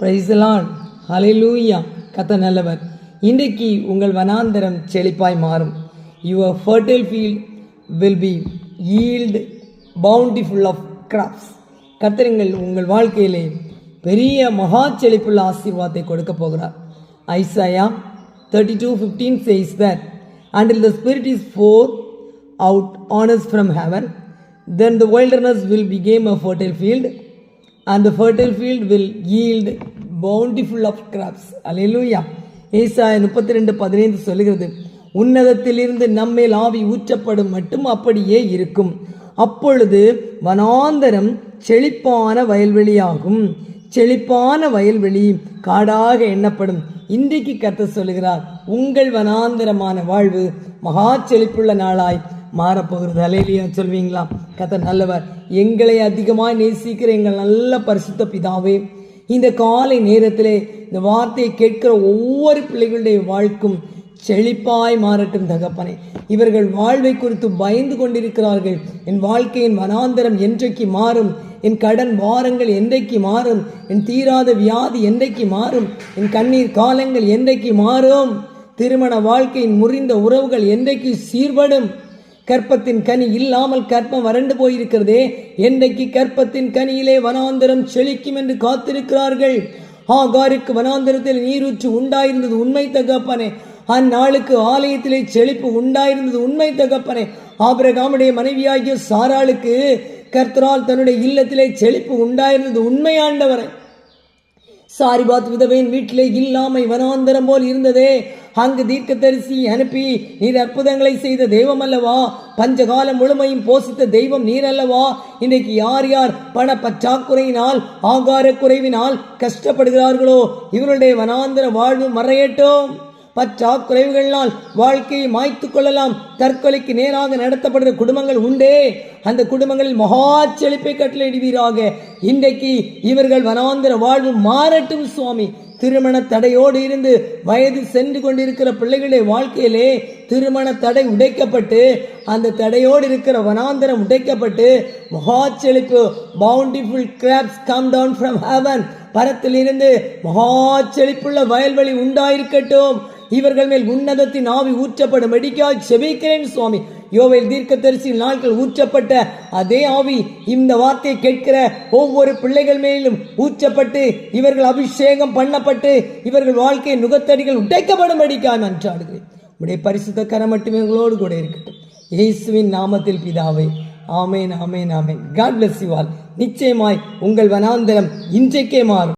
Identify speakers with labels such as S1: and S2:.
S1: பிரைசலான் ஹalleluya கத்த நல்லவர். இன்றைக்கு உங்கள் வனாந்தரம் செழிப்பாய் மாறும். Your fertile field will be yield bountiful of crops கத்திரங்கள் உங்கள் வாழ்க்கையிலே பெரிய மகா செழிப்புள்ள ஆசீர்வாதத்தை கொடுக்க போகிறார். Isaiah thirty two fifteen says that until the spirit is pour out on us from heaven then the the will be came a fertile field and the fertile field will yield bountiful of crops. Hallelujah. ஏசாய முப்பத்தி ரெண்டு பதினைந்து சொல்லுகிறது உன்னதத்திலிருந்து நம்மேல் ஆவி ஊற்றப்படும் மட்டும் அப்படியே இருக்கும் அப்பொழுது வனாந்தரம் செழிப்பான வயல்வெளியாகும் செழிப்பான வயல்வெளி காடாக எண்ணப்படும் இன்றைக்கு கத்த சொல்லுகிறார் உங்கள் வனாந்தரமான வாழ்வு மகா செழிப்புள்ள நாளாய் மாறப்போகிறது. அலையிலியா சொல்வீங்களா? கத்த நல்லவர். எங்களை அதிகமாக நேசிக்கிற எங்கள் நல்ல பரிசுத்த பிதாவே இந்த காலை நேரத்திலே இந்த வார்த்தையை கேட்கிற ஒவ்வொரு பிள்ளைகளுடைய வாழ்க்கும் செழிப்பாய் மாறட்டும் தகப்பனே. இவர்கள் வாழ்வை குறித்து பயந்து கொண்டிருக்கிறார்கள். என் வாழ்க்கையின் வனாந்தரம் என்றைக்கு மாறும்? என் கடன் வாரங்கள் என்றைக்கு மாறும்? என் தீராத வியாதி என்றைக்கு மாறும்? என் கண்ணீர் காலங்கள் என்றைக்கு மாறும்? திருமண வாழ்க்கையின் முறிந்த உறவுகள் என்றைக்கு சீர்படும்? கற்பத்தின் கனி இல்லாமல் கற்பம் வறண்டு போயிருக்கிறதே என்றைக்கு கற்பத்தின் கனியிலே வனாந்தரம் செழிக்கும் என்று காத்திருக்கிறார்கள்? ஆகாருக்கு வனாந்தரத்தில் நீரூற்று உண்டாயிருந்தது உண்மை தகப்பனே. அந்நாளுக்கு ஆலயத்திலே செழிப்பு உண்டாயிருந்தது உண்மை தகப்பனே. ஆபிரகாமுடைய மனைவியாகிய சாராளுக்கு கர்த்தரால் தன்னுடைய இல்லத்திலே செழிப்பு உண்டாயிருந்தது உண்மையாண்டவரை சாரிபாத் விதவையின் வீட்டிலே இல்லாமை வனாந்தரம் போல் இருந்ததே. அங்கு தீர்க்கதரிசி அனுப்பி நீர் அற்புதங்களை செய்த தெய்வம் அல்லவா பஞ்சகாலம் முழுமையும் போசித்த தெய்வம் நீர் அல்லவா இன்றைக்கு யார் யார் பண பற்றாக்குறையினால் ஆகார குறைவினால் கஷ்டப்படுகிறார்களோ? இவருடைய வனாந்தர வாழ்வு மறையட்டும். பற்றாக்குறைவுகளினால் வாழ்க்கையை மாய்த்து கொள்ளலாம். தற்கொலைக்கு நேராக நடத்தப்படுகிற குடும்பங்கள் உண்டே. அந்த குடும்பங்களில் மகா செழிப்பை கட்டளையிடுவீராக. இன்றைக்கு இவர்கள் வனாந்திர வாழ்வு மாறட்டும் சுவாமி. திருமண தடையோடு இருந்து வயது சென்று கொண்டிருக்கிற பிள்ளைகளுடைய வாழ்க்கையிலே திருமண தடை உடைக்கப்பட்டு அந்த தடையோடு இருக்கிற வனாந்தரம் உடைக்கப்பட்டு மகா செழிப்பு bountiful crops come down from heaven பரத்திலிருந்து மகா செழிப்புள்ள வயல்வெளி உண்டாயிருக்கட்டும். இவர்கள் மேல் உன்னதத்தின் ஆவி ஊற்றப்படும். மெடிக்காய் செபிக்கிறேன் சுவாமி. யோவேல் தீர்க்கதரிசி நாட்கள் ஊற்றப்பட்ட அதே ஆவி இந்த வார்த்தையை கேட்கிற ஒவ்வொரு பிள்ளைகள் மேலும் ஊற்றப்பட்டு இவர்கள் அபிஷேகம் பண்ணப்பட்டு இவர்கள் வாழ்க்கை நுகத்தடிகள் உடைக்கப்படும் மெடிக்காய் நன்றாடுகிறேன் உடைய பரிசுத்த கரம் மட்டுமே உங்களோடு கூட இருக்கட்டும். இயேசுவின் நாமத்தில் பிதாவே ஆமேன் ஆமேன் ஆமேன். காட் பிளஸ் யூ ஆல் நிச்சயமாய் உங்கள் வனாந்தரம் இன்றைக்கே மாறும்.